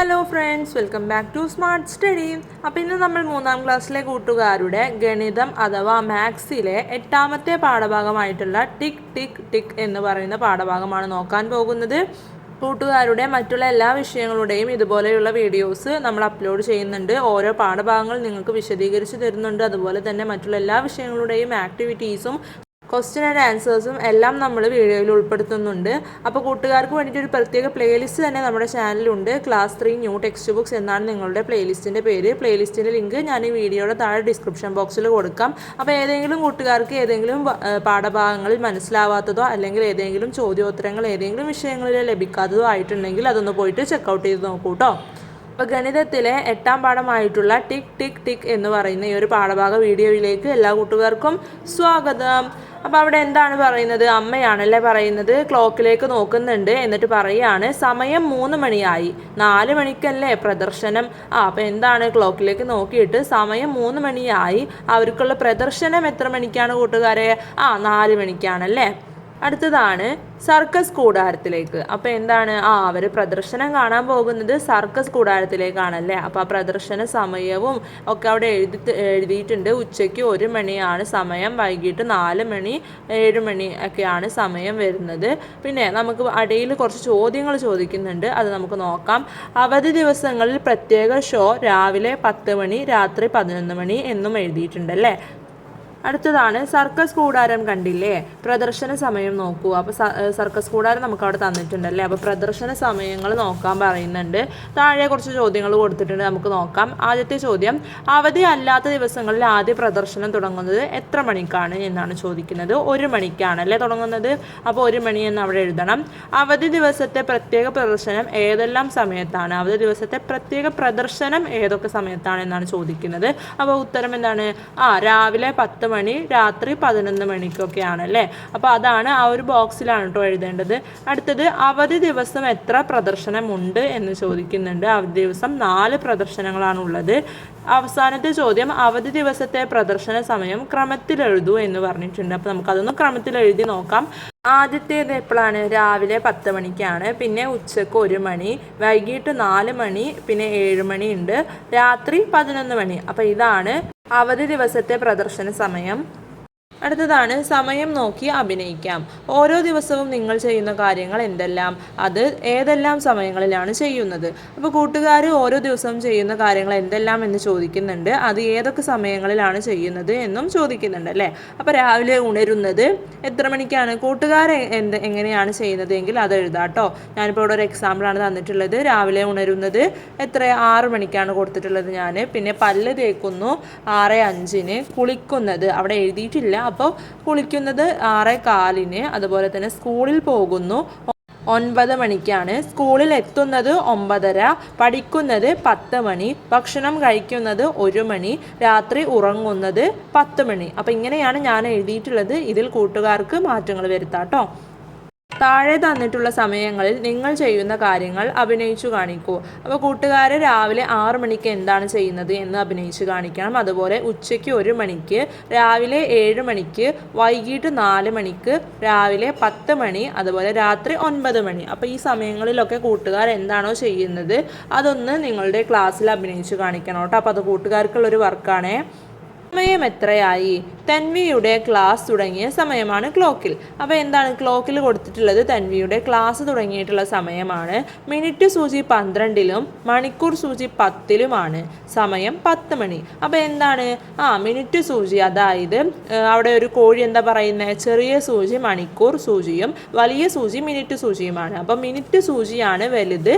Hello friends welcome back to smart study അപ്പോൾ ഇന്ന് നമ്മൾ മൂന്നാം ക്ലാസ്സിലെ കൂട്ടുകാരുടെ ഗണിതം അഥവാ മാത്സിലെ എട്ടാമത്തെ പാഠഭാഗമായിട്ടുള്ള ടിക് ടിക് ടിക് എന്ന് പറയുന്ന പാഠഭാഗമാണ് നോക്കാൻ പോകുന്നത്. കൂട്ടുകാരുടെ മറ്റുള്ള എല്ലാ വിഷയങ്ങളുടെയും ഇതുപോലെയുള്ള വീഡിയോസ് നമ്മൾ അപ്ലോഡ് ചെയ്യുന്നുണ്ട്. ഓരോ പാഠഭാഗങ്ങൾ നിങ്ങൾക്ക് വിശദീകരിച്ച് തരുന്നുണ്ട്. അതുപോലെ തന്നെ മറ്റുള്ള എല്ലാ വിഷയങ്ങളുടെയും ആക്ടിവിറ്റീസും ക്വസ്റ്റ്യൻ ആൻഡ് ആൻസേഴ്സും എല്ലാം നമ്മൾ വീഡിയോയിൽ ഉൾപ്പെടുത്തുന്നുണ്ട്. അപ്പോൾ കൂട്ടുകാർക്ക് വേണ്ടിയിട്ട് ഒരു പ്രത്യേക പ്ലേലിസ്റ്റ് തന്നെ നമ്മുടെ ചാനലിലുണ്ട് class three new text books എന്നാണ് നിങ്ങളുടെ പ്ലേലിസ്റ്റിന്റെ പേര്. പ്ലേലിസ്റ്റിന്റെ ലിങ്ക് ഞാൻ ഈ വീഡിയോയുടെ താഴെ ഡിസ്ക്രിപ്ഷൻ ബോക്സിൽ കൊടുക്കാം. അപ്പോൾ ഏതെങ്കിലും കൂട്ടുകാർക്ക് ഏതെങ്കിലും പാഠഭാഗങ്ങളിൽ മനസ്സിലാവാത്തതോ അല്ലെങ്കിൽ ഏതെങ്കിലും ചോദ്യോത്തരങ്ങൾ ഏതെങ്കിലും വിഷയങ്ങളിൽ ലഭിക്കാത്തതോ ആയിട്ടുണ്ടെങ്കിൽ അതൊന്ന് പോയിട്ട് ചെക്കൗട്ട് ചെയ്ത് നോക്കൂ കേട്ടോ അപ്പോൾ ഗണിതത്തിലെ എട്ടാം പാഠമായിട്ടുള്ള ടിക് ടിക് ടിക് എന്ന് പറയുന്ന ഈ ഒരു പാഠഭാഗ വീഡിയോയിലേക്ക് എല്ലാ കൂട്ടുകാർക്കും സ്വാഗതം. അപ്പോൾ അവിടെ എന്താണ് പറയുന്നത്? അമ്മയാണല്ലേ പറയുന്നത്? ക്ലോക്കിലേക്ക് നോക്കുന്നുണ്ട്. എന്നിട്ട് പറയാണ് സമയം മൂന്ന് മണിയായി. നാല് മണിക്കല്ലേ പ്രദർശനം? ആ അപ്പോൾ എന്താണ് ക്ലോക്കിലേക്ക് നോക്കിയിട്ട് സമയം മൂന്ന് മണിയായി. അവർക്കുള്ള പ്രദർശനം എത്ര മണിക്കാണ് കൂട്ടുകാരെ? ആ നാല് മണിക്കാണല്ലേ. അടുത്തതാണ് സർക്കസ് കൂടാരത്തിലേക്ക്. അപ്പോൾ എന്താണ്? ആ അവർ പ്രദർശനം കാണാൻ പോകുന്നത് സർക്കസ് കൂടാരത്തിലേക്കാണല്ലേ? അപ്പോൾ ആ പ്രദർശന സമയവും ഒക്കെ അവിടെ എഴുതി എഴുതിയിട്ടുണ്ട്. ഉച്ചയ്ക്ക് ഒരു മണിയാണ് സമയം. വൈകിട്ട് നാല് മണി ഏഴ് മണി ഒക്കെയാണ് സമയം വരുന്നത്. പിന്നെ നമുക്ക് അടിയിൽ കുറച്ച് ചോദ്യങ്ങൾ ചോദിക്കുന്നുണ്ട്. അത് നമുക്ക് നോക്കാം. അവധി ദിവസങ്ങളിൽ പ്രത്യേക ഷോ രാവിലെ പത്ത് മണി രാത്രി പതിനൊന്ന് മണി എന്നും എഴുതിയിട്ടുണ്ടല്ലേ അടുത്തതാണ് സർക്കസ് കൂടാരം കണ്ടില്ലേ? പ്രദർശന സമയം നോക്കൂ. അപ്പോൾ സർക്കസ് കൂടാരം നമുക്ക് അവിടെ തന്നിട്ടുണ്ടല്ലേ? അപ്പോൾ പ്രദർശന സമയങ്ങൾ നോക്കാൻ പറയുന്നുണ്ട്. താഴെ കുറച്ച് ചോദ്യങ്ങൾ കൊടുത്തിട്ടുണ്ട്. നമുക്ക് നോക്കാം. ആദ്യത്തെ ചോദ്യം അവധി അല്ലാത്ത ദിവസങ്ങളിൽ ആദ്യ പ്രദർശനം തുടങ്ങുന്നത് എത്ര മണിക്കാണ് എന്നാണ് ചോദിക്കുന്നത്. ഒരു മണിക്കാണ് അല്ലേ തുടങ്ങുന്നത്? അപ്പോൾ ഒരു മണി എന്ന് അവിടെ എഴുതണം. അവധി ദിവസത്തെ പ്രത്യേക പ്രദർശനം ഏതെല്ലാം സമയത്താണ്? അവധി ദിവസത്തെ പ്രത്യേക പ്രദർശനം ഏതൊക്കെ സമയത്താണ് എന്നാണ് ചോദിക്കുന്നത്. അപ്പോൾ ഉത്തരം എന്താണ്? ആ രാവിലെ പത്ത് മണി രാത്രി പതിനൊന്ന് മണിക്കൊക്കെയാണ് അല്ലേ അപ്പോൾ അതാണ് ആ ഒരു ബോക്സിലാണ് കേട്ടോ എഴുതേണ്ടത്. അടുത്തത് അവധി ദിവസം എത്ര പ്രദർശനമുണ്ട് എന്ന് ചോദിക്കുന്നുണ്ട്. അവധി ദിവസം നാല് പ്രദർശനങ്ങളാണ് ഉള്ളത് അവസാനത്തെ ചോദ്യം അവധി ദിവസത്തെ പ്രദർശന സമയം ക്രമത്തിൽ എഴുതൂ എന്ന് പറഞ്ഞിട്ടുണ്ട്. അപ്പോൾ നമുക്കതൊന്ന് ക്രമത്തിൽ എഴുതി നോക്കാം. ആദ്യത്തേത് എപ്പോഴാണ് രാവിലെ പത്ത് മണിക്കാണ്. പിന്നെ ഉച്ചയ്ക്ക് ഒരു മണി. വൈകിട്ട് നാല് മണി. പിന്നെ ഏഴ് മണി ഉണ്ട്. രാത്രി പതിനൊന്ന് മണി. അപ്പോൾ ഇതാണ് അവധി ദിവസത്തെ പ്രദർശന സമയം. അടുത്തതാണ് സമയം നോക്കി അഭിനയിക്കാം. ഓരോ ദിവസവും നിങ്ങൾ ചെയ്യുന്ന കാര്യങ്ങൾ എന്തെല്ലാം? അത് ഏതെല്ലാം സമയങ്ങളിലാണ് ചെയ്യുന്നത്? അപ്പോൾ കൂട്ടുകാർ ഓരോ ദിവസവും ചെയ്യുന്ന കാര്യങ്ങൾ എന്തെല്ലാം എന്ന് ചോദിക്കുന്നുണ്ട്. അത് ഏതൊക്കെ സമയങ്ങളിലാണ് ചെയ്യുന്നത് എന്നും ചോദിക്കുന്നുണ്ട് അല്ലേ? അപ്പോൾ രാവിലെ ഉണരുന്നത് എത്ര മണിക്കാണ്? കൂട്ടുകാർ എന്ത് എങ്ങനെയാണ് ചെയ്യുന്നത് എങ്കിൽ അത് എഴുതാട്ടോ ഞാനിപ്പോൾ ഇവിടെ ഒരു എക്സാമ്പിളാണ് തന്നിട്ടുള്ളത്. രാവിലെ ഉണരുന്നത് എത്ര? ആറ് മണിക്കാണ് കൊടുത്തിട്ടുള്ളത് ഞാൻ പിന്നെ പല്ല് തേക്കുന്നു. ആറ് അഞ്ചിന് കുളിക്കുന്നത്. അവിടെ എഴുതിയിട്ടില്ല. അപ്പോൾ കുളിക്കുന്നത് ആറേ കാലിന് അതുപോലെ തന്നെ സ്കൂളിൽ പോകുന്നു ഒൻപത് മണിക്കാണ്. സ്കൂളിൽ എത്തുന്നത് ഒമ്പതര പഠിക്കുന്നത് പത്ത് മണി ഭക്ഷണം കഴിക്കുന്നത് ഒരു മണി രാത്രി ഉറങ്ങുന്നത് പത്ത് മണി. അപ്പം ഇങ്ങനെയാണ് ഞാൻ എഴുതിയിട്ടുള്ളത്. ഇതിൽ കൂട്ടുകാർക്ക് മാറ്റങ്ങൾ വരുത്താട്ടോ താഴെ തന്നിട്ടുള്ള സമയങ്ങളിൽ നിങ്ങൾ ചെയ്യുന്ന കാര്യങ്ങൾ അഭിനയിച്ചു കാണിക്കൂ. അപ്പോൾ കൂട്ടുകാർ രാവിലെ ആറ് മണിക്ക് എന്താണ് ചെയ്യുന്നത് എന്ന് അഭിനയിച്ചു കാണിക്കണം. അതുപോലെ ഉച്ചയ്ക്ക് ഒരു മണിക്ക് രാവിലെ ഏഴ് മണിക്ക് വൈകിട്ട് നാല് മണിക്ക് രാവിലെ പത്ത് മണി അതുപോലെ രാത്രി ഒൻപത് മണി. അപ്പോൾ ഈ സമയങ്ങളിലൊക്കെ കൂട്ടുകാർ എന്താണോ ചെയ്യുന്നത് അതൊന്ന് നിങ്ങളുടെ ക്ലാസ്സിൽ അഭിനയിച്ചു കാണിക്കണം കേട്ടോ. അപ്പോൾ അത് കൂട്ടുകാർക്കുള്ളൊരു വർക്കാണേ സമയം എത്രയായി തൻവിയുടെ ക്ലാസ് തുടങ്ങിയ സമയമാണ് ക്ലോക്കിൽ. അപ്പോൾ എന്താണ് ക്ലോക്കിൽ കൊടുത്തിട്ടുള്ളത്? തൻവിയുടെ ക്ലാസ് തുടങ്ങിയിട്ടുള്ള സമയമാണ്. മിനിറ്റ് സൂചി പന്ത്രണ്ടിലും മണിക്കൂർ സൂചി പത്തിലുമാണ്. സമയം പത്ത് മണി. അപ്പോൾ എന്താണ്? ആ മിനിറ്റ് സൂചി. അതായത് അവിടെ ഒരു കോഴി എന്താ പറയുന്നത് ചെറിയ സൂചി മണിക്കൂർ സൂചിയും വലിയ സൂചി മിനിറ്റ് സൂചിയുമാണ്. അപ്പോൾ മിനിറ്റ് സൂചിയാണ് വലുത്.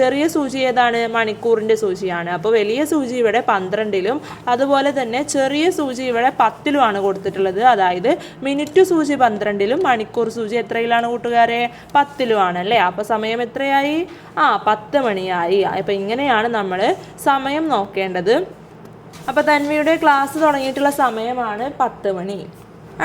ചെറിയ സൂചി ഏതാണ്? മണിക്കൂറിന്റെ സൂചിയാണ്. അപ്പോൾ വലിയ സൂചി ഇവിടെ പന്ത്രണ്ടിലും അതുപോലെ തന്നെ ചെറിയ സൂചി ഇവിടെ പത്തിലുമാണ് കൊടുത്തിട്ടുള്ളത്. അതായത് മിനിറ്റ് സൂചി പന്ത്രണ്ടിലും മണിക്കൂർ സൂചി എത്രയിലാണ് കൂട്ടുകാരെ? പത്തിലുമാണ് അല്ലേ? അപ്പോൾ സമയം എത്രയായി? ആ പത്ത് മണിയായി. അപ്പോൾ ഇങ്ങനെയാണ് നമ്മൾ സമയം നോക്കേണ്ടത്. അപ്പോൾ തന്മയുടെ ക്ലാസ് തുടങ്ങിയിട്ടുള്ള സമയമാണ് പത്ത് മണി.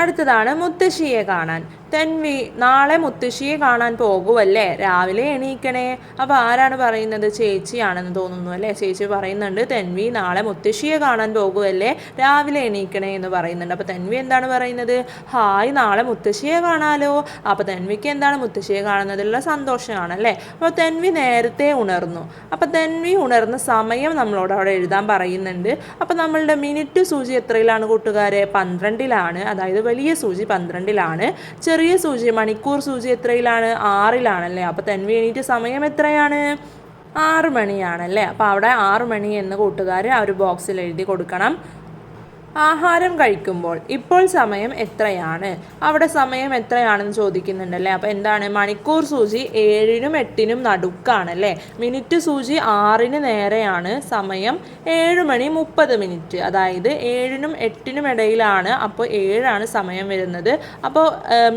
അടുത്തതാണ് മുത്തശ്ശിയെ കാണാൻ. തെൻവി നാളെ മുത്തശ്ശിയെ കാണാൻ പോകുമല്ലേ രാവിലെ എണീക്കണേ. അപ്പോൾ ആരാണ് പറയുന്നത്? ചേച്ചിയാണെന്ന് തോന്നുന്നു അല്ലേ? ചേച്ചി പറയുന്നുണ്ട് തൻവി നാളെ മുത്തശ്ശിയെ കാണാൻ പോകുമല്ലേ രാവിലെ എണീക്കണേ എന്ന് പറയുന്നുണ്ട്. അപ്പോൾ തൻവി എന്താണ് പറയുന്നത്? ഹായ് നാളെ മുത്തശ്ശിയെ കാണാലോ. അപ്പോൾ തൻവിക്ക് എന്താണ് മുത്തശ്ശിയെ കാണുന്നതിലുള്ള സന്തോഷമാണല്ലേ? അപ്പോൾ തൻവി നേരത്തെ ഉണർന്നു. അപ്പോൾ തൻവി ഉണർന്ന സമയം നമ്മളോട് അവിടെ എഴുതാൻ പറയുന്നുണ്ട്. അപ്പോൾ നമ്മളുടെ മിനിറ്റ് സൂചി എത്രയിലാണ് കൂട്ടുകാരെ? പന്ത്രണ്ടിലാണ്. അതായത് വലിയ സൂചി പന്ത്രണ്ടിലാണ്. ചെറിയ സൂചി മണിക്കൂർ സൂചി എത്രയിലാണ്? ആറിലാണല്ലേ. അപ്പോൾ തെൻവി എണീറ്റ് സമയം എത്രയാണ്? ആറ് മണിയാണല്ലേ. അപ്പോൾ അവിടെ ആറ് മണി എന്ന് കൂട്ടുകാർ ആ ഒരു ബോക്സിൽ എഴുതി കൊടുക്കണം. ആഹാരം കഴിക്കുമ്പോൾ ഇപ്പോൾ സമയം എത്രയാണ്? അവിടെ സമയം എത്രയാണെന്ന് ചോദിക്കുന്നുണ്ടല്ലേ? അപ്പോൾ എന്താണ്? മണിക്കൂർ സൂചി ഏഴിനും എട്ടിനും നടുക്കാണല്ലേ? മിനിറ്റ് സൂചി ആറിന് നേരെയാണ് സമയം ഏഴ് മണി മുപ്പത് മിനിറ്റ്. അതായത് ഏഴിനും എട്ടിനും ഇടയിലാണ് അപ്പോൾ ഏഴാണ് സമയം വരുന്നത്. അപ്പോൾ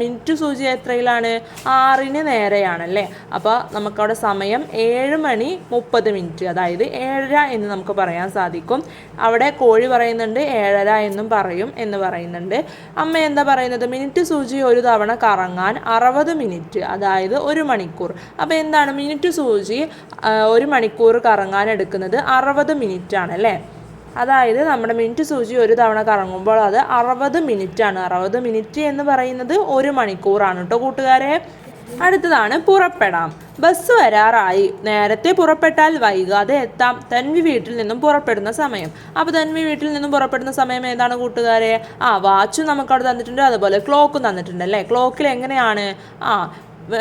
മിനിറ്റ് സൂചി എത്രയിലാണ്? ആറിന് നേരെയാണല്ലേ? അപ്പോൾ നമുക്കവിടെ സമയം ഏഴ് മണി മുപ്പത് മിനിറ്റ്. അതായത് ഏഴര എന്ന് നമുക്ക് പറയാൻ സാധിക്കും. അവിടെ കോഴി പറയുന്നുണ്ട് ഏഴര എന്നും പറയും എന്ന് പറയുന്നുണ്ട്. അമ്മ എന്താ പറയുന്നത്? മിനിറ്റ് സൂചി ഒരു തവണ കറങ്ങാൻ അറുപത് മിനിറ്റ് അതായത് ഒരു മണിക്കൂർ. അപ്പോൾ എന്താണ്? മിനിറ്റ് സൂചി ഒരു മണിക്കൂർ കറങ്ങാൻ എടുക്കുന്നത് അറുപത് മിനിറ്റ് ആണ് അല്ലേ? അതായത് നമ്മുടെ മിനിറ്റ് സൂചി ഒരു തവണ കറങ്ങുമ്പോൾ അത് അറുപത് മിനിറ്റ് ആണ് അറുപത് മിനിറ്റ് എന്ന് പറയുന്നത് ഒരു മണിക്കൂറാണ് കേട്ടോ കൂട്ടുകാരെ. അടുത്തതാണ് പുറപ്പെടാം. ബസ് വരാറായി. നേരത്തെ പുറപ്പെട്ടാൽ വൈകാതെ എത്താം. തൻവി വീട്ടിൽ നിന്നും പുറപ്പെടുന്ന സമയം. അപ്പോൾ തൻവി വീട്ടിൽ നിന്നും പുറപ്പെടുന്ന സമയം ഏതാണ് കൂട്ടുകാരെ? ആ വാച്ചും നമുക്ക് അവിടെ തന്നിട്ടുണ്ട്. അതുപോലെ ക്ലോക്കും തന്നിട്ടുണ്ട് അല്ലേ? ക്ലോക്കിൽ എങ്ങനെയാണ്? ആ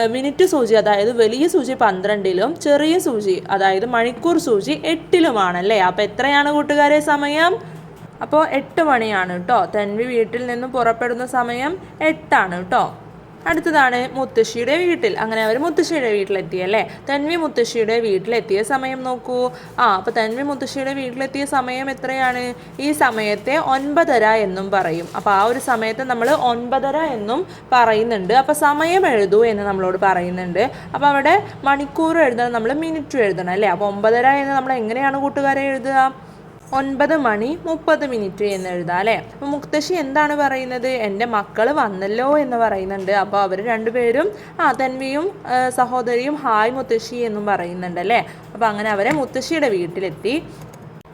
മിനിറ്റ് സൂചി അതായത് വലിയ സൂചി പന്ത്രണ്ടിലും ചെറിയ സൂചി അതായത് മണിക്കൂർ സൂചി എട്ടിലുമാണല്ലേ അപ്പോൾ എത്രയാണ് കൂട്ടുകാരെ സമയം? അപ്പോൾ എട്ട് മണിയാണ് കേട്ടോ തൻവി വീട്ടിൽ നിന്നും പുറപ്പെടുന്ന സമയം എട്ടാണ് കേട്ടോ അടുത്തതാണ് മുത്തശ്ശിയുടെ വീട്ടിൽ. അങ്ങനെ അവർ മുത്തശ്ശിയുടെ വീട്ടിലെത്തി അല്ലേ? തൻവി മുത്തശ്ശിയുടെ വീട്ടിലെത്തിയ സമയം നോക്കൂ. ആ അപ്പോൾ തൻവി മുത്തശ്ശിയുടെ വീട്ടിലെത്തിയ സമയം എത്രയാണ്? ഈ സമയത്തെ ഒൻപതര എന്നും പറയും. അപ്പോൾ ആ ഒരു സമയത്തെ നമ്മൾ ഒൻപതര എന്നും പറയുന്നുണ്ട്. അപ്പോൾ സമയം എഴുതൂ എന്ന് നമ്മളോട് പറയുന്നുണ്ട്. അപ്പോൾ അവിടെ മണിക്കൂർ എഴുതണം നമ്മൾ മിനിറ്റ് എഴുതണം അല്ലേ? അപ്പോൾ ഒമ്പതര എന്ന് നമ്മൾ എങ്ങനെയാണ് കൂട്ടുകാരെ എഴുതുക? ഒൻപത് മണി മുപ്പത് മിനിറ്റ് എന്ന് എഴുതാം അല്ലേ? അപ്പോൾ മുക്തശ്ശി എന്താണ് പറയുന്നത്? എന്റെ മക്കൾ വന്നല്ലോ എന്ന് പറയുന്നുണ്ട്. അപ്പോൾ അവർ രണ്ടുപേരും ആ തൻവിയും സഹോദരിയും ഹായ് മുത്തശ്ശി എന്നും പറയുന്നുണ്ട് അല്ലേ? അപ്പോൾ അങ്ങനെ അവരെ മുത്തശ്ശിയുടെ വീട്ടിലെത്തി.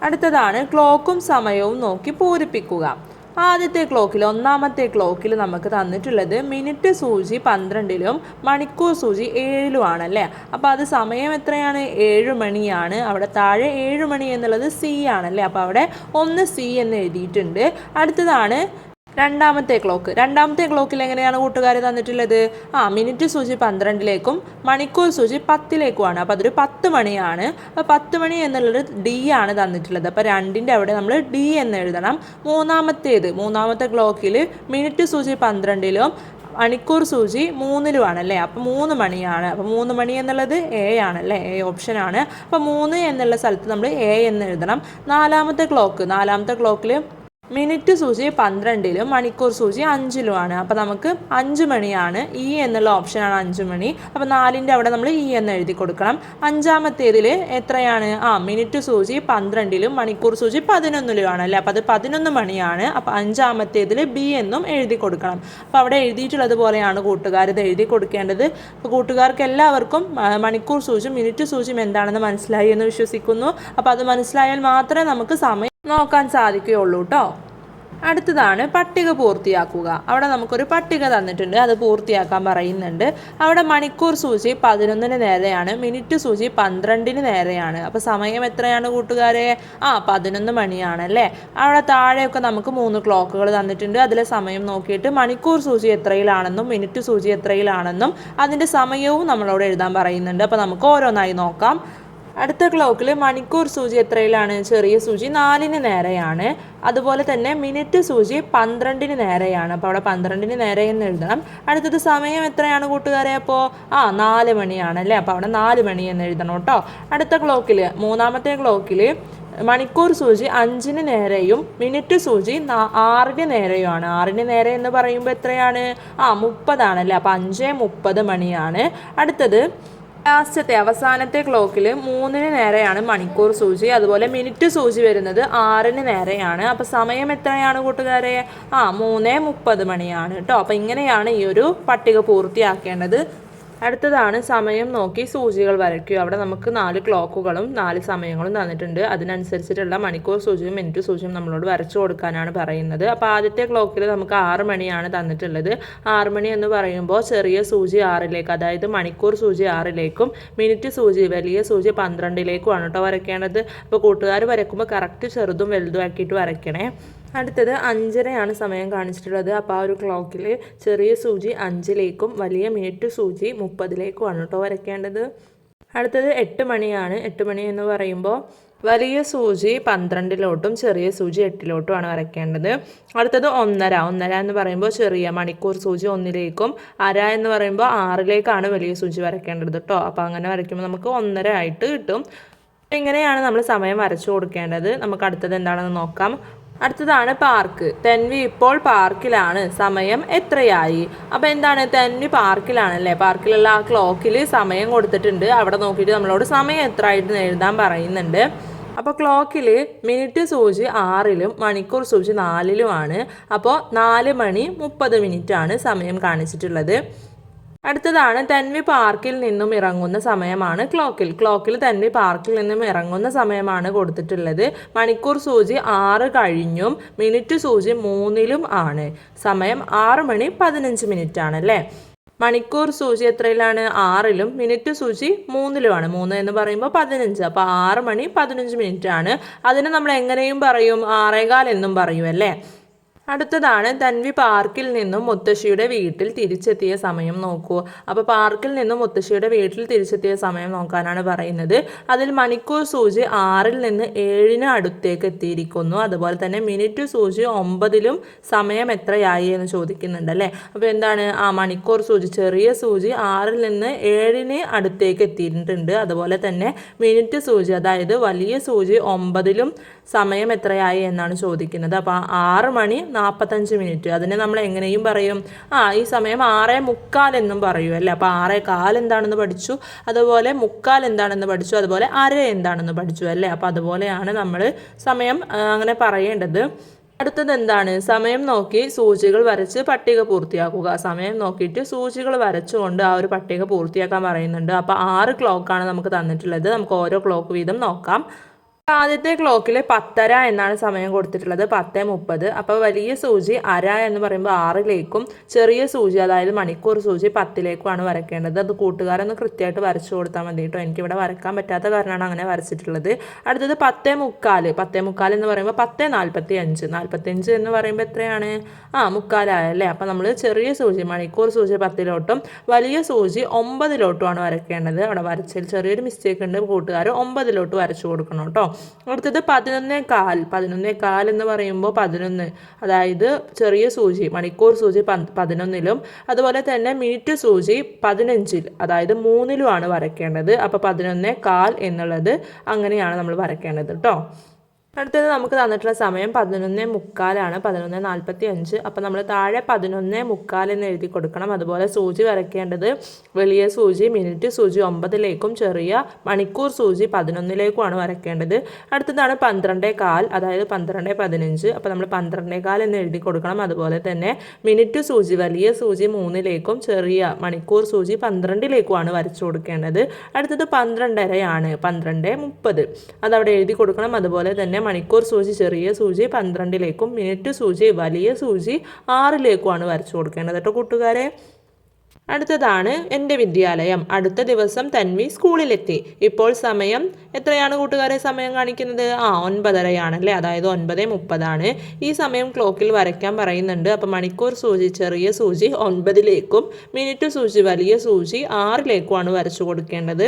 അടുത്തതാണ് ക്ലോക്കും സമയവും നോക്കി പൂരിപ്പിക്കുക. ആദ്യത്തെ ക്ലോക്കിൽ ഒന്നാമത്തെ ക്ലോക്കിൽ നമുക്ക് തന്നിട്ടുള്ളത് മിനിറ്റ് സൂചി പന്ത്രണ്ടിലും മണിക്കൂർ സൂചി ഏഴിലുമാണല്ലേ? അപ്പോൾ അത് സമയം എത്രയാണ്? ഏഴ് മണിയാണ്. അവിടെ താഴെ ഏഴ് മണി എന്നുള്ളത് സി ആണല്ലേ? അപ്പോൾ അവിടെ ഒന്ന് സി എന്ന് എഴുതിയിട്ടുണ്ട്. അടുത്തതാണ് രണ്ടാമത്തെ ക്ലോക്ക്. രണ്ടാമത്തെ ക്ലോക്കിൽ എങ്ങനെയാണ് കൂട്ടുകാർ തന്നിട്ടുള്ളത്? ആ മിനിറ്റ് സൂചി പന്ത്രണ്ടിലേക്കും മണിക്കൂർ സൂചി പത്തിലേക്കുമാണ്. അപ്പോൾ അതൊരു പത്ത് മണിയാണ്. അപ്പോൾ പത്ത് മണി എന്നുള്ളത് ഡി ആണ് തന്നിട്ടുള്ളത്. അപ്പോൾ രണ്ടിന്റെ അവിടെ നമ്മൾ ഡി എന്ന് എഴുതണം. മൂന്നാമത്തേത് മൂന്നാമത്തെ ക്ലോക്കിൽ മിനിറ്റ് സൂചി പന്ത്രണ്ടിലും മണിക്കൂർ സൂചി മൂന്നിലുമാണ് അല്ലേ അപ്പോൾ മൂന്ന് മണിയാണ്. അപ്പോൾ മൂന്ന് മണി എന്നുള്ളത് എ ആണല്ലേ? എ ഓപ്ഷനാണ് അപ്പോൾ മൂന്ന് എന്നുള്ള സ്ഥലത്ത് നമ്മൾ എ എന്ന് എഴുതണം. നാലാമത്തെ ക്ലോക്ക് നാലാമത്തെ ക്ലോക്കിൽ മിനിറ്റ് സൂചി പന്ത്രണ്ടിലും മണിക്കൂർ സൂചി അഞ്ചിലുമാണ്. അപ്പോൾ നമുക്ക് അഞ്ച് മണിയാണ് ഇ എന്നുള്ള ഓപ്ഷനാണ് അഞ്ച് മണി. അപ്പോൾ നാലിന്റെ അവിടെ നമ്മൾ ഇ എന്ന് എഴുതി കൊടുക്കണം. അഞ്ചാമത്തേതിൽ എത്രയാണ്? ആ മിനിറ്റ് സൂചി പന്ത്രണ്ടിലും മണിക്കൂർ സൂചി പതിനൊന്നിലുമാണ് അല്ലേ? അപ്പോൾ അത് പതിനൊന്ന് മണിയാണ്. അപ്പോൾ അഞ്ചാമത്തേതിൽ ബി എന്നും എഴുതി കൊടുക്കണം. അപ്പോൾ അവിടെ എഴുതിയിട്ടുള്ളത് പോലെയാണ് കൂട്ടുകാർ ഇത് എഴുതി കൊടുക്കേണ്ടത്. അപ്പോൾ കൂട്ടുകാർക്ക് എല്ലാവർക്കും മണിക്കൂർ സൂചിയും മിനിറ്റ് സൂചിയും എന്താണെന്ന് മനസ്സിലായി എന്ന് വിശ്വസിക്കുന്നു. അപ്പോൾ അത് മനസ്സിലായാൽ മാത്രമേ നമുക്ക് സമയം നോക്കാൻ സാധിക്കുകയുള്ളൂ കേട്ടോ അടുത്തതാണ് പട്ടിക പൂർത്തിയാക്കുക. അവിടെ നമുക്കൊരു പട്ടിക തന്നിട്ടുണ്ട്. അത് പൂർത്തിയാക്കാൻ പറയുന്നുണ്ട്. അവിടെ മണിക്കൂർ സൂചി പതിനൊന്നിന് നേരെയാണ് മിനിറ്റ് സൂചി പന്ത്രണ്ടിന് നേരെയാണ്. അപ്പോൾ സമയം എത്രയാണ് കൂട്ടുകാരെ? ആ പതിനൊന്ന് മണിയാണല്ലേ അവിടെ താഴെയൊക്കെ നമുക്ക് മൂന്ന് ക്ലോക്കുകൾ തന്നിട്ടുണ്ട്. അതിലെ സമയം നോക്കിയിട്ട് മണിക്കൂർ സൂചി എത്രയിലാണെന്നും മിനിറ്റ് സൂചി എത്രയിലാണെന്നും അതിന്റെ സമയവും നമ്മളോട് എഴുതാൻ പറയുന്നുണ്ട്. അപ്പോൾ നമുക്ക് ഓരോന്നായി നോക്കാം. അടുത്ത ക്ലോക്കിൽ മണിക്കൂർ സൂചി എത്രയിലാണ്? ചെറിയ സൂചി നാലിന് നേരെയാണ്. അതുപോലെ തന്നെ മിനിറ്റ് സൂചി പന്ത്രണ്ടിന് നേരെയാണ്. അപ്പോൾ അവിടെ പന്ത്രണ്ടിന് നേരെ എന്ന് എഴുതണം. അടുത്തത് സമയം എത്രയാണ് കൂട്ടുകാരെ അപ്പോൾ? ആ നാല് മണിയാണ് അല്ലേ? അപ്പോൾ അവിടെ നാല് മണി എന്ന് എഴുതണം കേട്ടോ. അടുത്ത ക്ലോക്കിൽ മൂന്നാമത്തെ ക്ലോക്കിൽ മണിക്കൂർ സൂചി അഞ്ചിന് നേരെയും മിനിറ്റ് സൂചി ആറിന് നേരെയുമാണ്. ആറിന് നേരെ എന്ന് പറയുമ്പോൾ എത്രയാണ്? ആ മുപ്പതാണല്ലേ അപ്പോൾ അഞ്ച് മുപ്പത് മണിയാണ്. അടുത്തത് ലാസ്റ്റത്തെ അവസാനത്തെ ക്ലോക്കിൽ മൂന്നിന് നേരെയാണ് മണിക്കൂർ സൂചി. അതുപോലെ മിനിറ്റ് സൂചി വരുന്നത് ആറിന് നേരെയാണ്. അപ്പോൾ സമയം എത്രയാണ് കൂട്ടുകാരെ? ആ മൂന്ന് മുപ്പത് മണിയാണ് കേട്ടോ അപ്പോൾ ഇങ്ങനെയാണ് ഈ ഒരു പട്ടിക പൂർത്തിയാക്കേണ്ടത്. അടുത്തതാണ് സമയം നോക്കി സൂചികൾ വരയ്ക്കുക. അവിടെ നമുക്ക് നാല് ക്ലോക്കുകളും നാല് സമയങ്ങളും തന്നിട്ടുണ്ട്. അതിനനുസരിച്ചിട്ടുള്ള മണിക്കൂർ സൂചിയും മിനിറ്റ് സൂചിയും നമ്മളോട് വരച്ചു കൊടുക്കാനാണ് പറയുന്നത്. അപ്പോൾ ആദ്യത്തെ ക്ലോക്കിൽ നമുക്ക് ആറ് മണിയാണ് തന്നിട്ടുള്ളത്. ആറ് മണി എന്ന് പറയുമ്പോൾ ചെറിയ സൂചി ആറിലേക്ക് അതായത് മണിക്കൂർ സൂചി ആറിലേക്കും മിനിറ്റ് സൂചി വലിയ സൂചി പന്ത്രണ്ടിലേക്കുമാണ് കേട്ടോ വരയ്ക്കേണ്ടത്. അപ്പോൾ കൂട്ടുകാർ വരയ്ക്കുമ്പോൾ കറക്റ്റ് ചെറുതും വലുതും ആക്കിയിട്ട് വരയ്ക്കണേ. അടുത്തത് അഞ്ചരയാണ് സമയം കാണിച്ചിട്ടുള്ളത്. അപ്പോൾ ആ ഒരു ക്ലോക്കിൽ ചെറിയ സൂചി അഞ്ചിലേക്കും വലിയ മിനിറ്റ് സൂചി മുപ്പതിലേക്കുമാണ് കേട്ടോ വരയ്ക്കേണ്ടത്. അടുത്തത് എട്ട് മണിയാണ്. എട്ട് മണി എന്ന് പറയുമ്പോൾ വലിയ സൂചി പന്ത്രണ്ടിലോട്ടും ചെറിയ സൂചി എട്ടിലോട്ടുമാണ് വരയ്ക്കേണ്ടത്. അടുത്തത് ഒന്നര. ഒന്നര എന്ന് പറയുമ്പോൾ ചെറിയ മണിക്കൂർ സൂചി ഒന്നിലേക്കും അര എന്ന് പറയുമ്പോൾ ആറിലേക്കാണ് വലിയ സൂചി വരയ്ക്കേണ്ടത് കേട്ടോ. അപ്പോൾ അങ്ങനെ വരയ്ക്കുമ്പോൾ നമുക്ക് ഒന്നര ആയിട്ട് കിട്ടും. ഇങ്ങനെയാണ് നമ്മൾ സമയം വരച്ചു കൊടുക്കേണ്ടത്. നമുക്ക് അടുത്തത് എന്താണെന്ന് നോക്കാം. അടുത്തതാണ് പാർക്ക് തെൻവി ഇപ്പോൾ പാർക്കിലാണ് സമയം എത്രയായി? അപ്പോൾ എന്താണ് തെൻവി പാർക്കിലാണല്ലേ പാർക്കിലുള്ള ആ ക്ലോക്കിൽ സമയം കൊടുത്തിട്ടുണ്ട്. അവിടെ നോക്കിയിട്ട് നമ്മളോട് സമയം എത്ര ആയിട്ട് എഴുതാൻ പറയുന്നുണ്ട്. അപ്പോൾ ക്ലോക്കിൽ മിനിറ്റ് സൂചി ആറിലും മണിക്കൂർ സൂചി നാലിലുമാണ്. അപ്പോൾ നാല് മണി മുപ്പത് മിനിറ്റാണ് സമയം കാണിച്ചിട്ടുള്ളത്. അടുത്തതാണ് തൻവി പാർക്കിൽ നിന്നും ഇറങ്ങുന്ന സമയമാണ് ക്ലോക്കിൽ. ക്ലോക്കിൽ തൻവി പാർക്കിൽ നിന്നും ഇറങ്ങുന്ന സമയമാണ് കൊടുത്തിട്ടുള്ളത്. മണിക്കൂർ സൂചി ആറ് കഴിഞ്ഞും മിനിറ്റ് സൂചി മൂന്നിലും ആണ്. സമയം ആറ് മണി പതിനഞ്ച് മിനിറ്റ് ആണല്ലേ മണിക്കൂർ സൂചി എത്രയിലാണ്? ആറിലും. മിനിറ്റ് സൂചി മൂന്നിലുമാണ് മൂന്ന് എന്ന് പറയുമ്പോൾ പതിനഞ്ച്. അപ്പോൾ ആറ് മണി പതിനഞ്ച് മിനിറ്റ് ആണ് അതിന് നമ്മൾ എങ്ങനെയും പറയും? ആറേകാൽ എന്നും പറയും അല്ലേ? അടുത്തതാണ് തൻവി പാർക്കിൽ നിന്നും മുത്തശ്ശിയുടെ വീട്ടിൽ തിരിച്ചെത്തിയ സമയം നോക്കൂ. അപ്പോൾ പാർക്കിൽ നിന്നും മുത്തശ്ശിയുടെ വീട്ടിൽ തിരിച്ചെത്തിയ സമയം നോക്കാനാണ് പറയുന്നത്. അതിൽ മണിക്കൂർ സൂചി ആറിൽ നിന്ന് ഏഴിന് അടുത്തേക്ക് എത്തിയിരിക്കുന്നു. അതുപോലെ തന്നെ മിനിറ്റ് സൂചി ഒമ്പതിലും സമയം എത്രയായി എന്ന് ചോദിക്കുന്നുണ്ട് അല്ലേ? അപ്പോൾ എന്താണ്? ആ മണിക്കൂർ സൂചി ചെറിയ സൂചി ആറിൽ നിന്ന് ഏഴിന് അടുത്തേക്ക് എത്തിയിട്ടുണ്ട്. അതുപോലെ തന്നെ മിനിറ്റ് സൂചി അതായത് വലിയ സൂചി ഒമ്പതിലും സമയം എത്രയായി എന്നാണ് ചോദിക്കുന്നത്. അപ്പോൾ ആറ് മണി നാൽപ്പത്തഞ്ച് മിനിറ്റ്. അതിനെ നമ്മൾ എങ്ങനെയും പറയും. ആ ഈ സമയം ആറേ മുക്കാൽ എന്നും പറയും അല്ലേ? അപ്പോൾ ആറേ കാൽ എന്താണെന്ന് പഠിച്ചു. അതുപോലെ മുക്കാൽ എന്താണെന്ന് പഠിച്ചു. അതുപോലെ അര എന്താണെന്ന് പഠിച്ചു അല്ലേ? അപ്പോൾ അതുപോലെയാണ് നമ്മൾ സമയം അങ്ങനെ പറയേണ്ടത്. അടുത്തത് എന്താണ്? സമയം നോക്കി സൂചികൾ വരച്ച് പട്ടിക പൂർത്തിയാക്കുക. സമയം നോക്കിയിട്ട് സൂചികൾ വരച്ചുകൊണ്ട് ആ ഒരു പട്ടിക പൂർത്തിയാക്കാൻ പറയുന്നുണ്ട്. അപ്പോൾ ആറ് ക്ലോക്കാണ് നമുക്ക് തന്നിട്ടുള്ളത്. നമുക്ക് ഓരോ ക്ലോക്ക് വീതം നോക്കാം. ആദ്യത്തെ ക്ലോക്കിൽ പത്തര എന്നാണ് സമയം കൊടുത്തിട്ടുള്ളത് പത്ത് മുപ്പത്. അപ്പോൾ വലിയ സൂചി അര എന്ന് പറയുമ്പോൾ ആറിലേക്കും ചെറിയ സൂചി അതായത് മണിക്കൂർ സൂചി പത്തിലേക്കുമാണ് വരയ്ക്കേണ്ടത്. അത് കൂട്ടുകാരൊന്ന് കൃത്യമായിട്ട് വരച്ചു കൊടുത്താൽ മതി കേട്ടോ. എനിക്കിവിടെ വരയ്ക്കാൻ പറ്റാത്ത കാരണമാണ് അങ്ങനെ വരച്ചിട്ടുള്ളത്. അടുത്തത് പത്ത് മുക്കാൽ പത്ത് മുക്കാൽ എന്ന് പറയുമ്പോൾ പത്ത് നാൽപ്പത്തി അഞ്ച് നാൽപ്പത്തി അഞ്ച് എന്ന് പറയുമ്പോൾ എത്രയാണ്? ആ മുക്കാലായല്ലേ അപ്പോൾ നമ്മൾ ചെറിയ സൂചി മണിക്കൂർ സൂചി പത്തിലോട്ടും വലിയ സൂചി ഒമ്പതിലോട്ടുമാണ് വരയ്ക്കേണ്ടത്. അവിടെ വരച്ചതിൽ ചെറിയൊരു മിസ്റ്റേക്ക് ഉണ്ട്. കൂട്ടുകാർ ഒമ്പതിലോട്ട് വരച്ചു കൊടുക്കണം കേട്ടോ. അടുത്തത് പതിനൊന്നേ കാൽ. പതിനൊന്നേ കാൽ എന്ന് പറയുമ്പോൾ പതിനൊന്ന്. അതായത് ചെറിയ സൂചി മണിക്കൂർ സൂചി പതിനൊന്നിലും അതുപോലെ തന്നെ മിനിറ്റ് സൂചി പതിനഞ്ചിൽ അതായത് മൂന്നിലുമാണ് വരയ്ക്കേണ്ടത്. അപ്പോൾ പതിനൊന്നേ കാൽ എന്നുള്ളത് അങ്ങനെയാണ് നമ്മൾ വരയ്ക്കേണ്ടത് കേട്ടോ അടുത്തത് നമുക്ക് തന്നിട്ടുള്ള സമയം പതിനൊന്ന് മുക്കാലാണ്. പതിനൊന്ന് നാൽപ്പത്തി അഞ്ച് അപ്പോൾ നമ്മൾ താഴെ പതിനൊന്ന് മുക്കാൽ എന്ന് എഴുതി കൊടുക്കണം. അതുപോലെ സൂചി വരയ്ക്കേണ്ടത് വലിയ സൂചി മിനിറ്റ് സൂചി ഒമ്പതിലേക്കും ചെറിയ മണിക്കൂർ സൂചി പതിനൊന്നിലേക്കുമാണ് വരയ്ക്കേണ്ടത്. അടുത്തതാണ് പന്ത്രണ്ട് കാൽ അതായത് പന്ത്രണ്ട് പതിനഞ്ച്. അപ്പോൾ നമ്മൾ പന്ത്രണ്ട് കാൽ എന്ന് എഴുതി കൊടുക്കണം. അതുപോലെ തന്നെ മിനിറ്റ് സൂചി വലിയ സൂചി മൂന്നിലേക്കും ചെറിയ മണിക്കൂർ സൂചി പന്ത്രണ്ടിലേക്കുമാണ് വരച്ചു കൊടുക്കേണ്ടത്. അടുത്തത് പന്ത്രണ്ടരയാണ്. പന്ത്രണ്ട് മുപ്പത്. അതവിടെ എഴുതി കൊടുക്കണം. അതുപോലെ തന്നെ മണിക്കൂർ സൂചി ചെറിയ സൂചി പന്ത്രണ്ടിലേക്കും മിനിറ്റ് സൂചി വലിയ സൂചി ആറിലേക്കുമാണ് വരച്ചു കൊടുക്കേണ്ടത്. കേട്ടോ കൂട്ടുകാരെ അടുത്തതാണ് എന്റെ വിദ്യാലയം. അടുത്ത ദിവസം തൻവി സ്കൂളിലെത്തി. ഇപ്പോൾ സമയം എത്രയാണ് കൂട്ടുകാരെ സമയം കാണിക്കുന്നത്? ആ ഒൻപതരയാണല്ലേ? അതായത് ഒൻപത് മുപ്പതാണ്. ഈ സമയം ക്ലോക്കിൽ വരയ്ക്കാൻ പറയുന്നുണ്ട്. അപ്പം മണിക്കൂർ സൂചി ചെറിയ സൂചി ഒൻപതിലേക്കും മിനിറ്റ് സൂചി വലിയ സൂചി ആറിലേക്കുമാണ് വരച്ചു കൊടുക്കേണ്ടത്.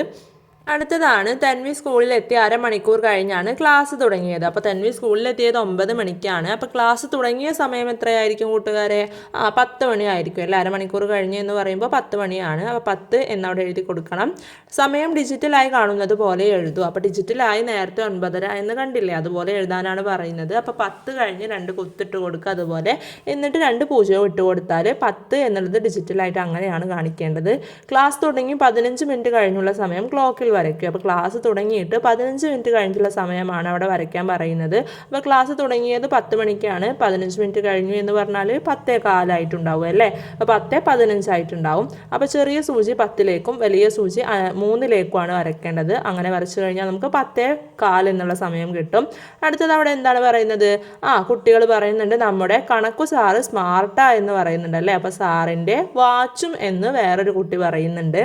അടുത്തതാണ് തൻവി സ്കൂളിലെത്തി അരമണിക്കൂർ കഴിഞ്ഞാണ് ക്ലാസ് തുടങ്ങിയത്. അപ്പോൾ തൻവി സ്കൂളിലെത്തിയത് ഒമ്പത് മണിക്കാണ്. അപ്പോൾ ക്ലാസ് തുടങ്ങിയ സമയം എത്രയായിരിക്കും കൂട്ടുകാരെ? ആ പത്ത് മണിയായിരിക്കും. അല്ലേ? അരമണിക്കൂർ കഴിഞ്ഞ് എന്ന് പറയുമ്പോൾ പത്ത് മണിയാണ്. അപ്പോൾ പത്ത് എന്നവിടെ എഴുതി കൊടുക്കണം. സമയം ഡിജിറ്റലായി കാണുന്നത് പോലെ എഴുതും. അപ്പോൾ ഡിജിറ്റലായി നേരത്തെ ഒൻപതര എന്ന് കണ്ടില്ലേ? അതുപോലെ എഴുതാനാണ് പറയുന്നത്. അപ്പോൾ പത്ത് കഴിഞ്ഞ് രണ്ട് കുത്തിട്ട് കൊടുക്കുക അതുപോലെ. എന്നിട്ട് രണ്ട് പൂജ്യവും ഇട്ട് കൊടുത്താൽ പത്ത് എന്നുള്ളത് ഡിജിറ്റലായിട്ട് അങ്ങനെയാണ് കാണിക്കേണ്ടത്. ക്ലാസ് തുടങ്ങി പതിനഞ്ച് മിനിറ്റ് കഴിഞ്ഞുള്ള സമയം ക്ലോക്കിൽ വരയ്ക്കും അപ്പോൾ ക്ലാസ് തുടങ്ങിയിട്ട് പതിനഞ്ച് മിനിറ്റ് കഴിഞ്ഞിട്ടുള്ള സമയമാണ് അവിടെ വരയ്ക്കാൻ പറയുന്നത്. അപ്പോൾ ക്ലാസ് തുടങ്ങിയത് പത്ത് മണിക്കാണ്. പതിനഞ്ച് മിനിറ്റ് കഴിഞ്ഞു എന്ന് പറഞ്ഞാൽ പത്തേ കാലായിട്ടുണ്ടാവും അല്ലേ? അപ്പോൾ പത്തേ പതിനഞ്ചായിട്ടുണ്ടാവും അപ്പോൾ ചെറിയ സൂചി പത്തിലേക്കും വലിയ സൂചി മൂന്നിലേക്കുമാണ് വരയ്ക്കേണ്ടത്. അങ്ങനെ വരച്ചു കഴിഞ്ഞാൽ നമുക്ക് പത്തേ കാൽ എന്നുള്ള സമയം കിട്ടും. അടുത്തത് അവിടെ എന്താണ് പറയുന്നത്? ആ കുട്ടികൾ പറയുന്നുണ്ട് നമ്മുടെ കണക്കു സാറ് സ്മാർട്ടാ എന്ന് പറയുന്നുണ്ട് അല്ലേ? അപ്പോൾ സാറിന്റെ വാച്ചും എന്ന് വേറൊരു കുട്ടി പറയുന്നുണ്ട്.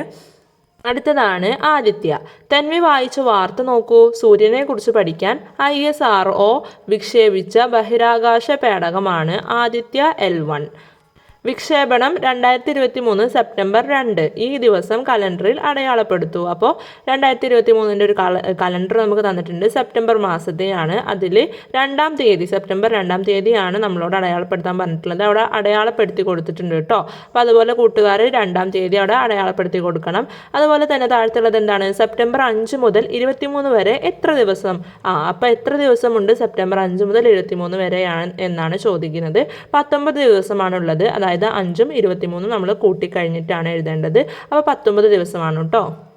അടുത്തതാണ് ആദിത്യ. തന്വി വായിച്ച വാർത്ത നോക്കൂ. സൂര്യനെ കുറിച്ച് പഠിക്കാൻ ഐ എസ് ആർ ഒ വിക്ഷേപിച്ച ബഹിരാകാശ പേടകമാണ് ആദിത്യ എൽ വൺ. വിക്ഷേപണം രണ്ടായിരത്തി ഇരുപത്തി മൂന്ന് സെപ്റ്റംബർ രണ്ട്. ഈ ദിവസം കലണ്ടറിൽ അടയാളപ്പെടുത്തു. അപ്പോൾ രണ്ടായിരത്തി ഇരുപത്തി മൂന്നിന്റെ ഒരു കലണ്ടർ നമുക്ക് തന്നിട്ടുണ്ട് സെപ്റ്റംബർ മാസത്തെയാണ്. അതിൽ രണ്ടാം തീയതി സെപ്റ്റംബർ രണ്ടാം തീയതിയാണ് നമ്മളോട് അടയാളപ്പെടുത്താൻ പറഞ്ഞിട്ടുള്ളത്. അവിടെ അടയാളപ്പെടുത്തി കൊടുത്തിട്ടുണ്ട് കേട്ടോ. അപ്പോൾ അതുപോലെ കൂട്ടുകാർ രണ്ടാം തീയതി അവിടെ അടയാളപ്പെടുത്തി കൊടുക്കണം. അതുപോലെ തന്നെ താഴത്തുള്ളത് എന്താണ്? സെപ്റ്റംബർ അഞ്ച് മുതൽ ഇരുപത്തിമൂന്ന് വരെ എത്ര ദിവസം? ആ അപ്പോൾ എത്ര ദിവസമുണ്ട് സെപ്റ്റംബർ അഞ്ച് മുതൽ ഇരുപത്തിമൂന്ന് വരെയാണ് എന്നാണ് ചോദിക്കുന്നത്. പത്തൊമ്പത് ദിവസമാണുള്ളത്. അതായത് അഞ്ചും ഇരുപത്തിമൂന്നും നമ്മൾ കൂട്ടിക്കഴിഞ്ഞിട്ടാണ് എഴുതേണ്ടത്. അപ്പോൾ പത്തൊമ്പത് ദിവസമാണ് കേട്ടോ.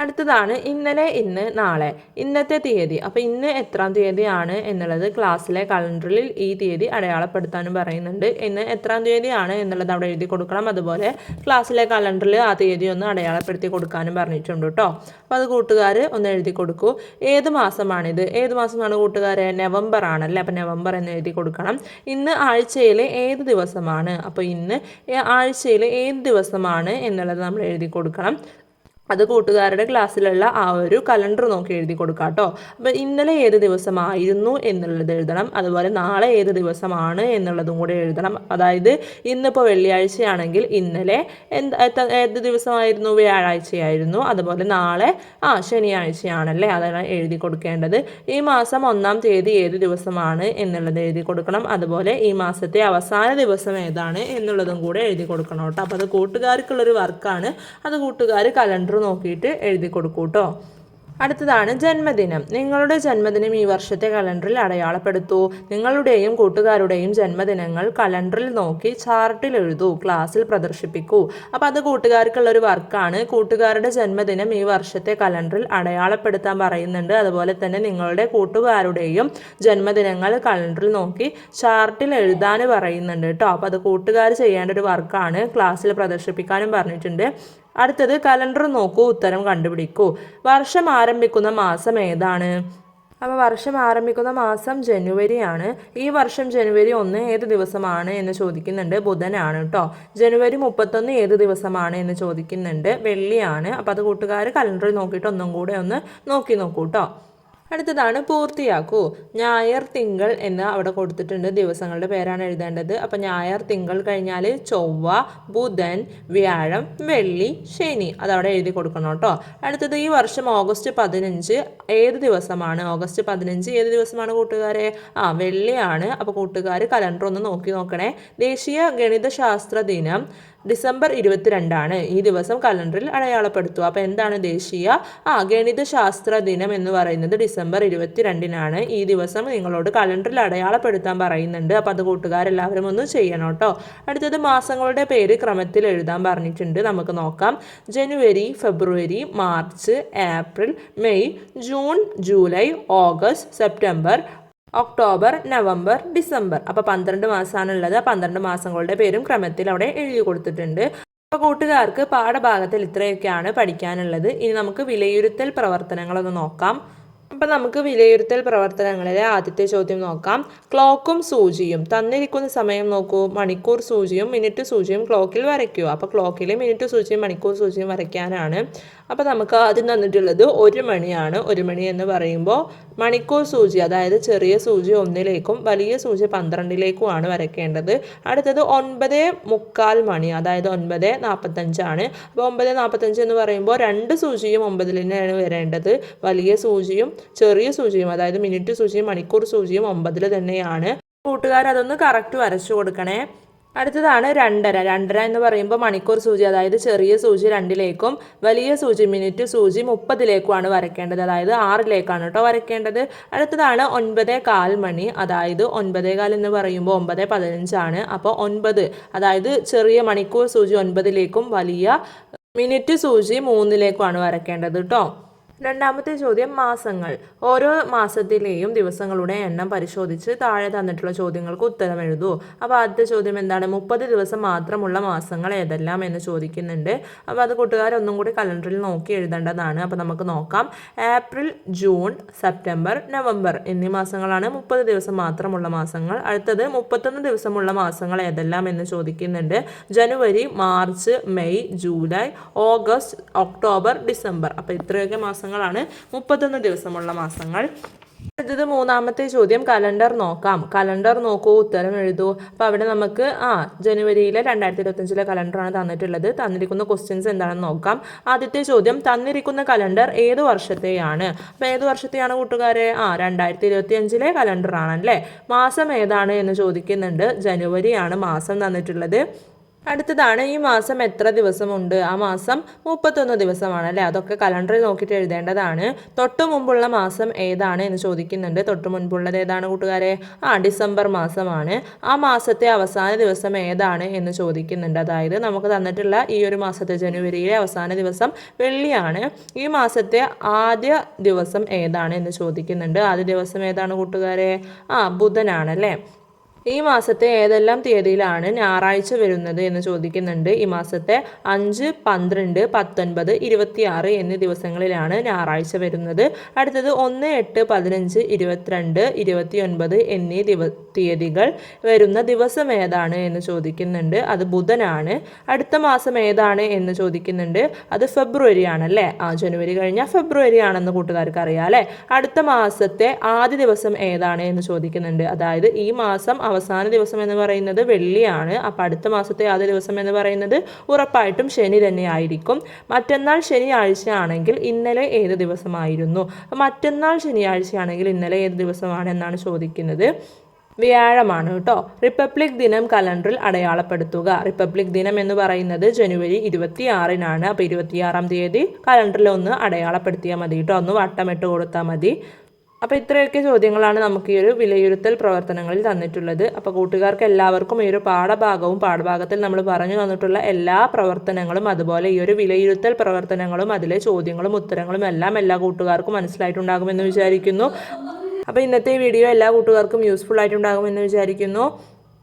അടുത്തതാണ് ഇന്നലെ ഇന്ന് നാളെ. ഇന്നത്തെ തീയതി. അപ്പോൾ ഇന്ന് എത്രാം തീയതിയാണ് എന്നുള്ളത് ക്ലാസ്സിലെ കലണ്ടറിൽ ഈ തീയതി അടയാളപ്പെടുത്താനും പറയുന്നുണ്ട്. ഇന്ന് എത്രാം തീയതിയാണ് എന്നുള്ളത് അവിടെ എഴുതി കൊടുക്കണം. അതുപോലെ ക്ലാസ്സിലെ കലണ്ടറിൽ ആ തീയതി ഒന്ന് അടയാളപ്പെടുത്തി കൊടുക്കാനും പറഞ്ഞിട്ടുണ്ട് കേട്ടോ. അപ്പോൾ അത് കൂട്ടുകാർ ഒന്ന് എഴുതി കൊടുക്കൂ. ഏത് മാസമാണിത്? ഏത് മാസമാണ് കൂട്ടുകാരെ? നവംബർ ആണല്ലേ? അപ്പോൾ നവംബർ എന്ന് എഴുതി കൊടുക്കണം. ഇന്ന് ആഴ്ചയിലെ ഏത് ദിവസമാണ്? അപ്പോൾ ഇന്ന് ആഴ്ചയിലെ ഏത് ദിവസമാണ് എന്നുള്ളത് നമ്മൾ എഴുതി കൊടുക്കണം. അത് കൂട്ടുകാരുടെ ക്ലാസ്സിലുള്ള ആ ഒരു കലണ്ടർ നോക്കി എഴുതി കൊടുക്കാം കേട്ടോ അപ്പോൾ ഇന്നലെ ഏത് ദിവസമായിരുന്നു എന്നുള്ളത് എഴുതണം. അതുപോലെ നാളെ ഏത് ദിവസമാണ് എന്നുള്ളതും കൂടെ എഴുതണം. അതായത് ഇന്നിപ്പോൾ വെള്ളിയാഴ്ചയാണെങ്കിൽ ഇന്നലെ ഏത് ദിവസമായിരുന്നു? വ്യാഴാഴ്ചയായിരുന്നു. അതുപോലെ നാളെ ആ ശനിയാഴ്ചയാണല്ലേ? അതാണ് എഴുതി കൊടുക്കേണ്ടത്. ഈ മാസം ഒന്നാം തീയതി ഏത് ദിവസമാണ് എന്നുള്ളത് എഴുതി കൊടുക്കണം. അതുപോലെ ഈ മാസത്തെ അവസാന ദിവസം ഏതാണ് എന്നുള്ളതും കൂടെ എഴുതി കൊടുക്കണം കേട്ടോ അപ്പോൾ അത് കൂട്ടുകാർക്കുള്ളൊരു വർക്കാണ് അത് കൂട്ടുകാർ കലണ്ടർ നോക്കിയിട്ട് എഴുതി കൊടുക്കൂ കേട്ടോ അടുത്തതാണ് ജന്മദിനം. നിങ്ങളുടെ ജന്മദിനം ഈ വർഷത്തെ കലണ്ടറിൽ അടയാളപ്പെടുത്തൂ. നിങ്ങളുടെയും കൂട്ടുകാരുടെയും ജന്മദിനങ്ങൾ കലണ്ടറിൽ നോക്കി ചാർട്ടിൽ എഴുതൂ ക്ലാസ്സിൽ പ്രദർശിപ്പിക്കൂ. അപ്പോൾ അത് കൂട്ടുകാർക്കുള്ളൊരു വർക്കാണ്. കൂട്ടുകാരുടെ ജന്മദിനം ഈ വർഷത്തെ കലണ്ടറിൽ അടയാളപ്പെടുത്താൻ പറയുന്നുണ്ട്. അതുപോലെ തന്നെ നിങ്ങളുടെ കൂട്ടുകാരുടെയും ജന്മദിനങ്ങൾ കലണ്ടറിൽ നോക്കി ചാർട്ടിൽ എഴുതാൻ പറയുന്നുണ്ട് കേട്ടോ. അപ്പോൾ അത് കൂട്ടുകാർ ചെയ്യേണ്ട ഒരു വർക്കാണ്. ക്ലാസ്സിൽ പ്രദർശിപ്പിക്കാനും പറഞ്ഞിട്ടുണ്ട്. അടുത്തത് കലണ്ടർ നോക്കൂ ഉത്തരം കണ്ടുപിടിക്കൂ. വർഷം ആരംഭിക്കുന്ന മാസം ഏതാണ്? അപ്പോൾ വർഷം ആരംഭിക്കുന്ന മാസം ജനുവരിയാണ്. ഈ വർഷം ജനുവരി ഒന്ന് ഏത് ദിവസമാണ് എന്ന് ചോദിക്കുന്നുണ്ട്. ബുധനാണ് കേട്ടോ ജനുവരി മുപ്പത്തൊന്ന് ഏത് ദിവസമാണ് എന്ന് ചോദിക്കുന്നുണ്ട്. വെള്ളിയാണ്. അപ്പോൾ അത് കൂട്ടുകാർ കലണ്ടറിൽ നോക്കിയിട്ട് ഒന്നും കൂടെ ഒന്ന് നോക്കി നോക്കൂ കേട്ടോ അടുത്തതാണ് പൂർത്തിയാക്കൂ. ഞായർ തിങ്കൾ എന്ന് അവിടെ കൊടുത്തിട്ടുണ്ട്. ദിവസങ്ങളുടെ പേരാണ് എഴുതേണ്ടത്. അപ്പോൾ ഞായർ തിങ്കൾ കഴിഞ്ഞാൽ ചൊവ്വ ബുധൻ വ്യാഴം വെള്ളി ശനി. അതവിടെ എഴുതി കൊടുക്കണം കേട്ടോ. അടുത്തത് ഈ വർഷം ഓഗസ്റ്റ് പതിനഞ്ച് ഏത് ദിവസമാണ്? ഓഗസ്റ്റ് പതിനഞ്ച് ഏത് ദിവസമാണ് കൂട്ടുകാരെ? ആ വെള്ളിയാണ്. അപ്പോൾ കൂട്ടുകാർ കലണ്ടർ ഒന്ന് നോക്കി നോക്കണേ. ദേശീയ ഗണിതശാസ്ത്ര ദിനം. ഡിസംബർ ഇരുപത്തിരണ്ടാണ് ഈ ദിവസം കലണ്ടറിൽ അടയാളപ്പെടുത്തുക. അപ്പോൾ എന്താണ് ദേശീയ? ആ ഗണിതശാസ്ത്ര ദിനം എന്ന് പറയുന്നത് ഡിസംബർ ഇരുപത്തിരണ്ടിനാണ്. ഈ ദിവസം നിങ്ങളോട് കലണ്ടറിൽ അടയാളപ്പെടുത്താൻ പറയുന്നുണ്ട്. അപ്പോൾ അത് കൂട്ടുകാരെല്ലാവരും ഒന്ന് ചെയ്യണം കേട്ടോ. അടുത്തത് മാസങ്ങളുടെ പേര് ക്രമത്തിൽ എഴുതാൻ പറഞ്ഞിട്ടുണ്ട്. നമുക്ക് നോക്കാം. ജനുവരി ഫെബ്രുവരി March April May June July August September October November December. അപ്പോൾ പന്ത്രണ്ട് മാസമാണുള്ളത് പന്ത്രണ്ട് മാസങ്ങളുടെ പേരും ക്രമത്തിൽ അവിടെ എഴുതി കൊടുത്തിട്ടുണ്ട്. അപ്പോൾ കൂട്ടുകാർക്ക് പാഠഭാഗത്തിൽ ഇത്രയൊക്കെയാണ് പഠിക്കാനുള്ളത്. ഇനി നമുക്ക് വിലയിരുത്തൽ പ്രവർത്തനങ്ങളൊന്ന് നോക്കാം. അപ്പം നമുക്ക് വിലയിരുത്തൽ പ്രവർത്തനങ്ങളിലെ ആദ്യത്തെ ചോദ്യം നോക്കാം. ക്ലോക്കും സൂചിയും. തന്നിരിക്കുന്ന സമയം നോക്കൂ. മണിക്കൂർ സൂചിയും മിനിറ്റ് സൂചിയും ക്ലോക്കിൽ വരയ്ക്കൂ അപ്പോൾ ക്ലോക്കിൽ മിനിറ്റ് സൂചിയും മണിക്കൂർ സൂചിയും വരയ്ക്കാനാണ്. അപ്പോൾ നമുക്ക് ആദ്യം തന്നിട്ടുള്ളത് ഒരു മണിയാണ്. ഒരു മണി എന്ന് പറയുമ്പോൾ മണിക്കൂർ സൂചി അതായത് ചെറിയ സൂചി ഒന്നിലേക്കും വലിയ സൂചി പന്ത്രണ്ടിലേക്കുമാണ് വരയ്ക്കേണ്ടത്. അടുത്തത് ഒൻപത് മുക്കാൽ മണി അതായത് ഒൻപത് നാൽപ്പത്തഞ്ചാണ് അപ്പോൾ ഒമ്പത് നാൽപ്പത്തഞ്ച് എന്ന് പറയുമ്പോൾ രണ്ട് സൂചിയും ഒമ്പതിൽ തന്നെയാണ് വരേണ്ടത്. വലിയ സൂചിയും ചെറിയ സൂചിയും അതായത് മിനിറ്റ് സൂചിയും മണിക്കൂർ സൂചിയും ഒമ്പതിൽ തന്നെയാണ്. കൂട്ടുകാർ അതൊന്ന് കറക്റ്റ് വരച്ചു കൊടുക്കണേ. അടുത്തതാണ് രണ്ടര. രണ്ടര എന്ന് പറയുമ്പോൾ മണിക്കൂർ സൂചി അതായത് ചെറിയ സൂചി രണ്ടിലേക്കും വലിയ സൂചി മിനിറ്റ് സൂചി മുപ്പതിലേക്കുമാണ് വരയ്ക്കേണ്ടത്. അതായത് ആറിലേക്കാണ് കേട്ടോ വരയ്ക്കേണ്ടത്. അടുത്തതാണ് ഒൻപതേ കാൽ മണി അതായത് ഒൻപതേ കാൽ എന്ന് പറയുമ്പോൾ ഒമ്പത് പതിനഞ്ചാണ് അപ്പോൾ ഒൻപത് അതായത് ചെറിയ മണിക്കൂർ സൂചി ഒൻപതിലേക്കും വലിയ മിനിറ്റ് സൂചി മൂന്നിലേക്കുമാണ് വരയ്ക്കേണ്ടത് കേട്ടോ രണ്ടാമത്തെ ചോദ്യം മാസങ്ങൾ. ഓരോ മാസത്തിലെയും ദിവസങ്ങളുടെ എണ്ണം പരിശോധിച്ച് താഴെ തന്നിട്ടുള്ള ചോദ്യങ്ങൾക്ക് ഉത്തരം എഴുതൂ. അപ്പോൾ ആദ്യത്തെ ചോദ്യം എന്താണ്? മുപ്പത് ദിവസം മാത്രമുള്ള മാസങ്ങൾ ഏതെല്ലാം എന്ന് ചോദിക്കുന്നുണ്ട്. അപ്പോൾ അത് കൂട്ടുകാരൊന്നും കൂടി കലണ്ടറിൽ നോക്കി എഴുതേണ്ടതാണ്. അപ്പോൾ നമുക്ക് നോക്കാം. ഏപ്രിൽ ജൂൺ സെപ്റ്റംബർ നവംബർ എന്നീ മാസങ്ങളാണ് മുപ്പത് ദിവസം മാത്രമുള്ള മാസങ്ങൾ. അടുത്തത് മുപ്പത്തൊന്ന് ദിവസമുള്ള മാസങ്ങൾ ഏതെല്ലാം എന്ന് ചോദിക്കുന്നുണ്ട്. ജനുവരി March May July August October December. അപ്പോൾ ഇത്രയൊക്കെ മാസങ്ങളാണ് മുപ്പത്തൊന്ന് ദിവസമുള്ള മാസങ്ങൾ. അടുത്തത് മൂന്നാമത്തെ ചോദ്യം കലണ്ടർ നോക്കാം. കലണ്ടർ നോക്കൂ ഉത്തരം എഴുതൂ. അപ്പോൾ അവിടെ നമുക്ക് ആ ജനുവരിയിലെ രണ്ടായിരത്തി ഇരുപത്തഞ്ചിലെ കലണ്ടറാണ് തന്നിട്ടുള്ളത്. തന്നിരിക്കുന്ന ക്വസ്റ്റ്യൻസ് എന്താണെന്ന് നോക്കാം. ആദ്യത്തെ ചോദ്യം തന്നിരിക്കുന്ന കലണ്ടർ ഏത് വർഷത്തെയാണ്? അപ്പോൾ ഏത് വർഷത്തെയാണ് കൂട്ടുകാരെ? ആ രണ്ടായിരത്തി ഇരുപത്തി അഞ്ചിലെ കലണ്ടറാണല്ലേ? മാസം ഏതാണ് എന്ന് ചോദിക്കുന്നുണ്ട്. ജനുവരിയാണ് മാസം തന്നിട്ടുള്ളത്. അടുത്തതാണ് ഈ മാസം എത്ര ദിവസമുണ്ട്? ആ മാസം മുപ്പത്തൊന്ന് ദിവസമാണ് അല്ലേ? അതൊക്കെ കലണ്ടറിൽ നോക്കിയിട്ട് എഴുതേണ്ടതാണ്. തൊട്ടു മുമ്പുള്ള മാസം ഏതാണ് എന്ന് ചോദിക്കുന്നുണ്ട്. തൊട്ടു മുൻപുള്ളത് ഏതാണ് കൂട്ടുകാരെ? ആ ഡിസംബർ മാസമാണ്. ആ മാസത്തെ അവസാന ദിവസം ഏതാണ് എന്ന് ചോദിക്കുന്നുണ്ട്. അതായത് നമുക്ക് തന്നിട്ടുള്ള ഈ ഒരു മാസത്തെ ജനുവരിയിലെ അവസാന ദിവസം വെള്ളിയാണ്. ഈ മാസത്തെ ആദ്യ ദിവസം ഏതാണ് എന്ന് ചോദിക്കുന്നുണ്ട്. ആദ്യ ദിവസം ഏതാണ് കൂട്ടുകാരെ? ആ ബുധനാണ് അല്ലേ? ഈ മാസത്തെ ഏതെല്ലാം തീയതിയിലാണ് ഞായറാഴ്ച വരുന്നത് എന്ന് ചോദിക്കുന്നുണ്ട്. ഈ മാസത്തെ അഞ്ച് പന്ത്രണ്ട് പത്തൊൻപത് ഇരുപത്തിയാറ് എന്നീ ദിവസങ്ങളിലാണ് ഞായറാഴ്ച വരുന്നത്. അടുത്തത് ഒന്ന് എട്ട് പതിനഞ്ച് ഇരുപത്തിരണ്ട് ഇരുപത്തിയൊൻപത് എന്നീ ദിവ തീയതികൾ വരുന്ന ദിവസം ഏതാണ് എന്ന് ചോദിക്കുന്നുണ്ട്. അത് ബുധനാണ്. അടുത്ത മാസം ഏതാണ് എന്ന് ചോദിക്കുന്നുണ്ട്. അത് ഫെബ്രുവരി ആണല്ലേ ആ ജനുവരി കഴിഞ്ഞാൽ ഫെബ്രുവരി ആണെന്ന് കൂട്ടുകാർക്ക് അറിയാം അല്ലേ? അടുത്ത മാസത്തെ ആദ്യ ദിവസം ഏതാണ് എന്ന് ചോദിക്കുന്നുണ്ട്. അതായത് ഈ മാസം അവസാന ദിവസം എന്ന് പറയുന്നത് വെള്ളിയാണ്. അപ്പോൾ അടുത്ത മാസത്തെ ആദ്യ ദിവസം എന്ന് പറയുന്നത് ഉറപ്പായിട്ടും ശനി തന്നെ ആയിരിക്കും മറ്റന്നാൾ ശനിയാഴ്ച ആണെങ്കിൽ ഇന്നലെ ഏത് ദിവസമായിരുന്നു? മറ്റന്നാൾ ശനിയാഴ്ചയാണെങ്കിൽ ഇന്നലെ ഏത് ദിവസമാണ് എന്നാണ് ചോദിക്കുന്നത്. വ്യാഴമാണ് കേട്ടോ. റിപ്പബ്ലിക് ദിനം കലണ്ടറിൽ അടയാളപ്പെടുത്തുക. റിപ്പബ്ലിക് ദിനം എന്ന് പറയുന്നത് ജനുവരി ഇരുപത്തി ആറിനാണ് അപ്പോൾ ഇരുപത്തിയാറാം തീയതി കലണ്ടറിൽ ഒന്ന് അടയാളപ്പെടുത്തിയാൽ മതി കേട്ടോ. ഒന്ന് വട്ടമിട്ട് കൊടുത്താൽ മതി. അപ്പോൾ ഇത്രയൊക്കെ ചോദ്യങ്ങളാണ് നമുക്ക് ഈ ഒരു വിലയിരുത്തൽ പ്രവർത്തനങ്ങളിൽ തന്നിട്ടുള്ളത്. അപ്പോൾ കൂട്ടുകാർക്ക് എല്ലാവർക്കും ഈ ഒരു പാഠഭാഗവും പാഠഭാഗത്തിൽ നമ്മൾ പറഞ്ഞു തന്നിട്ടുള്ള എല്ലാ പ്രവർത്തനങ്ങളും അതുപോലെ ഈ ഒരു വിലയിരുത്തൽ പ്രവർത്തനങ്ങളും അതിലെ ചോദ്യങ്ങളും ഉത്തരങ്ങളും എല്ലാം എല്ലാ കൂട്ടുകാർക്കും മനസ്സിലായിട്ടുണ്ടാകുമെന്ന് വിചാരിക്കുന്നു. അപ്പോൾ ഇന്നത്തെ വീഡിയോ എല്ലാ കൂട്ടുകാർക്കും യൂസ്ഫുൾ ആയിട്ടുണ്ടാകുമെന്ന് വിചാരിക്കുന്നു.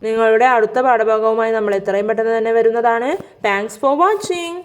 നിങ്ങളുടെ അടുത്ത പാഠഭാഗവുമായി നമ്മൾ എത്രയും പെട്ടെന്ന് തന്നെ വരുന്നതാണ്. Thanks for watching